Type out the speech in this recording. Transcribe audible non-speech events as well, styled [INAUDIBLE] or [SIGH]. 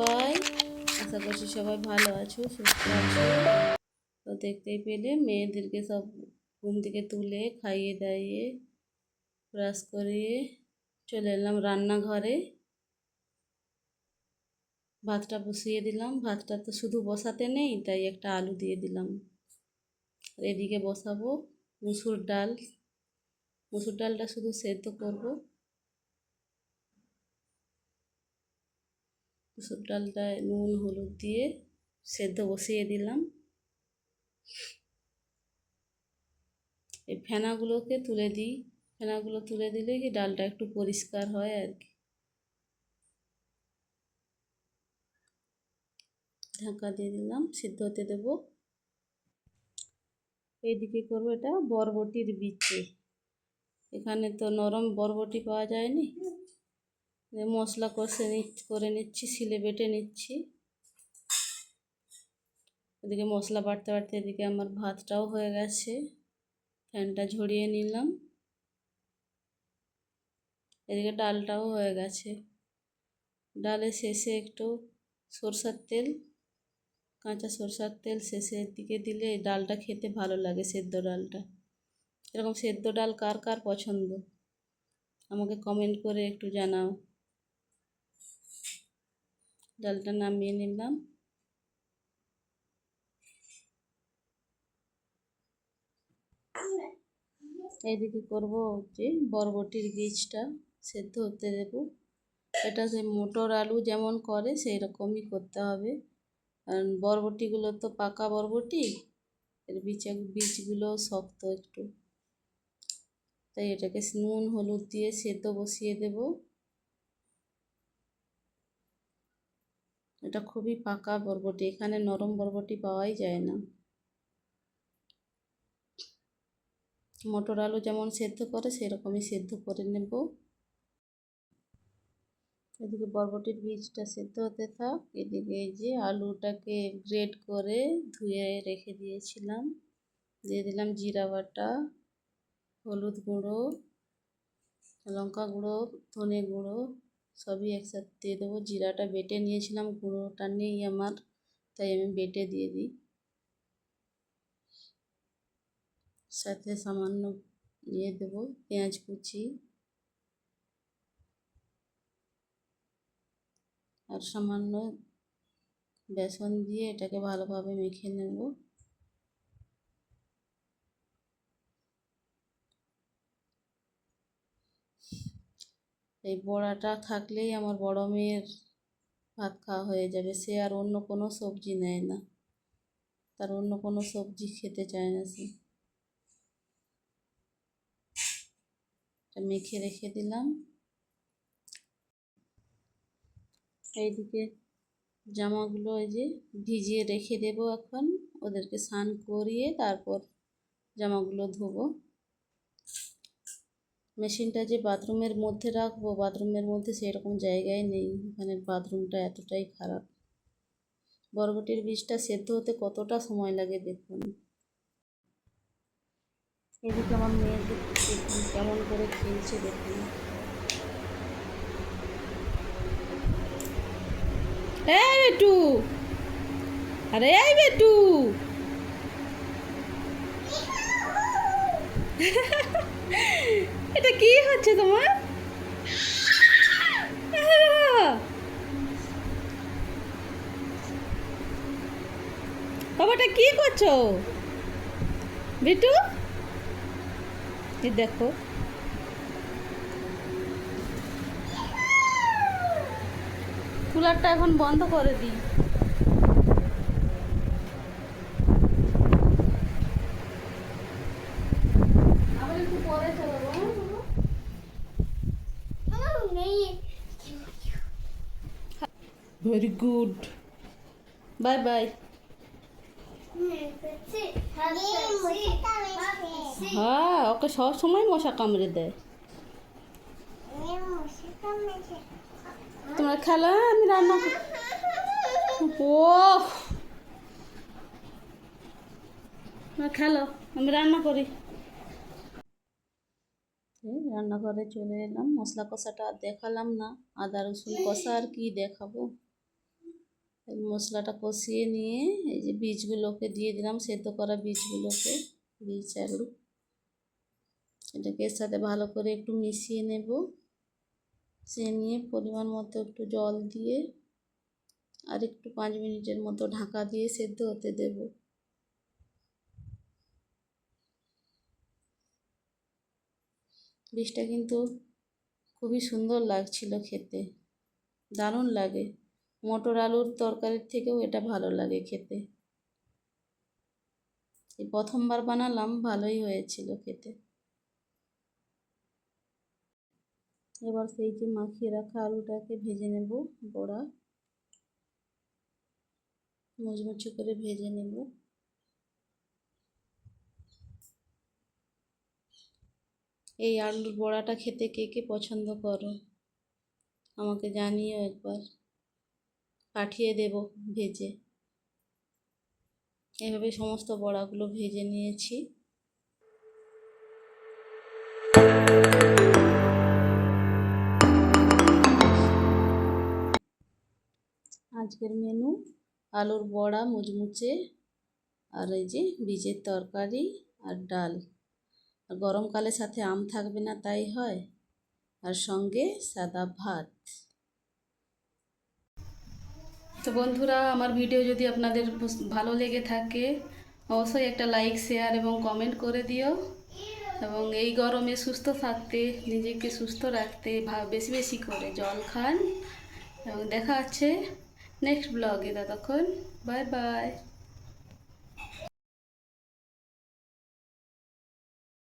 সবাই, আশা করছি সবাই ভালো আছো, সুস্থ আছো। তো দেখতেই পেলে, মেয়েদেরকে সব ঘুম থেকে তুলে খাইয়ে দাইয়ে, ব্রাশ করিয়ে চলে এলাম রান্নাঘরে। ভাতটা বসিয়ে দিলাম। ভাতটা তো শুধু বসাতে নেই, তাই একটা আলু দিয়ে দিলাম। আর এদিকে বসাবো মুসুর ডাল। মুসুর ডালটা শুধু সেদ্ধ করব। মুসুর ডালটায় নুন, হলুদ দিয়ে সেদ্ধ বসিয়ে দিলাম। এই ফেনাগুলোকে তুলে দিই। ফেনাগুলো তুলে দিলে কি ডালটা একটু পরিষ্কার হয় আর কি। ঢাকা দিয়ে দিলাম, সিদ্ধ হতে দেবো। এইদিকে করব এটা বরবটির বিচে। এখানে তো নরম বরবটি পাওয়া যায়নি। মশলা কষে করে নিচ্ছি, শিলে বেটে নিচ্ছি। এদিকে মশলা বাড়তে বাড়তে এদিকে আমার ভাতটাও হয়ে গেছে। ফ্যানটা ঝরিয়ে নিলাম। এদিকে ডালটাও হয়ে গেছে। ডালের শেষে একটু সরষার তেল, কাঁচা সরষার তেল শেষের দিকে দিলে ডালটা খেতে ভালো লাগে, সেদ্ধ ডালটা। এরকম সেদ্ধ ডাল কার কার পছন্দ? আমাকে কমেন্ট করে একটু জানাও। ডালটা নামিয়ে নিলাম। এইদিকে করব যে বরবটির বীজটা সেদ্ধ হতে দেব। এটা সেই মোটর আলু যেমন করে সেই রকমই করতে হবে। কারণ বরবটিগুলো তো পাকা বরবটি, এর বীজে, বীজগুলো শক্ত একটু। তাই এটাকে নুন, হলুদ দিয়ে সেদ্ধ বসিয়ে দেব। এটা খুবই পাকা বরবটি, এখানে নরম বরবটি পাওয়াই যায় না। মটর আলু যেমন সেদ্ধ করে, সেরকমই সেদ্ধ করে নেব। এদিকে বরবটির বীজটা সেদ্ধ হতে থাক, এদিকে এই যে আলুটাকে গ্রেড করে ধুয়ে রেখে দিয়েছিলাম। দিয়ে দিলাম জিরা বাটা, হলুদ গুঁড়ো, লঙ্কা গুঁড়ো, ধনে গুঁড়ো সবই একসাথে দিয়ে দেবো। জিরাটা বেটে নিয়েছিলাম, গুঁড়োটা নেই আমার, তাই আমি বেটে দিয়ে দিই। সাথে সামান্য দিয়ে দেবো, পেঁয়াজ কুচি। আর সামান্য বেসন দিয়ে এটাকে ভালোভাবে মেখে নেব। এই বড়াটা থাকলেই আমার বড় মেয়ের ভাত খাওয়া হয়ে যাবে। সে আর অন্য কোনো সবজি নেয় না। তার অন্য কোনো সবজি খেতে চায় না সে। মেখে রেখে দিলাম। এইদিকে জামাগুলো এই যে ভিজিয়ে রেখে দেব এখন। ওদেরকে স্নান করিয়ে তারপর জামাগুলো ধোবো। মেশিনটা যে বাথরুমের মধ্যে রাখব, বাথরুমের মধ্যে সেরকম জায়গায় নেই। এখানে বাথরুমটা এতটাই খারাপ। বরবটির বীজটা সেদ্ধ হতে কতটা সময় লাগে দেখুন। এদিকে আমার মেয়েদের দেখুন কেমন করে খেলছে দেখুন। বেটু! আরে এই বেটু! [LAUGHS] এটা কি হচ্ছে তোমার? বাবাটা কি করছ? বিটু? দেখো। কুলারটা এখন বন্ধ করে দিই। ভেরি গুড বাই বাই হ্যাঁ ওকে সব সময় মশা কামড়ে দেয়। তোমরা খেলা? আমি রান্না ও খেলো। আমি রান্না করি। রান্নাঘরে চলে এলাম। মশলা কষাটা দেখালাম না। আদা, রসুন কষা আর কি দেখাবো? মশলাটা কষিয়ে নিয়ে এই যে বীজগুলোকে দিয়ে দিলাম, সেদ্ধ করা বীজগুলোকে, বীজ, আলু। এটাকে এর সাথে ভালো করে একটু মিশিয়ে নেব। সে নিয়ে পরিমাণ মতো একটু জল দিয়ে আর একটু পাঁচ মিনিটের মতো ঢাকা দিয়ে সেদ্ধ হতে দেব। বীজটা কিন্তু খুবই সুন্দর লাগছিল খেতে। দারুণ লাগে। মটর আলুর তরকারির থেকেও এটা ভালো লাগে খেতে। প্রথমবার বানালাম, ভালোই হয়েছিল খেতে। এবার সেই যে মাখিয়ে রাখা আলুটাকে ভেজে নেব, বড়া। মুচমুচে করে ভেজে নেব। এই আলুর বড়াটা খেতে কে কে পছন্দ করো? আমাকে জানিও একবার। পাঠিয়ে দেব ভেজে। এভাবে সমস্ত বড়াগুলো ভেজে নিয়েছি। আজকের মেনু আলুর বড়া, মুচমুচে, আর এই যে বীজের তরকারি আর ডাল। আর গরমকালে সাথে আম থাকবে না, তাই হয়। আর সঙ্গে সাদা ভাত। তো বন্ধুরা, আমার ভিডিও যদি আপনাদের ভালো লেগে থাকে, অবশ্যই একটা লাইক শেয়ার এবং কমেন্ট করে দিও। এবং এই গরমে সুস্থ থাকতে, নিজেকে সুস্থ রাখতে ভা বেশি বেশি করে জল খান। এবং দেখা আছে নেক্সট ব্লগে দাদাক্ষণ বাই বাই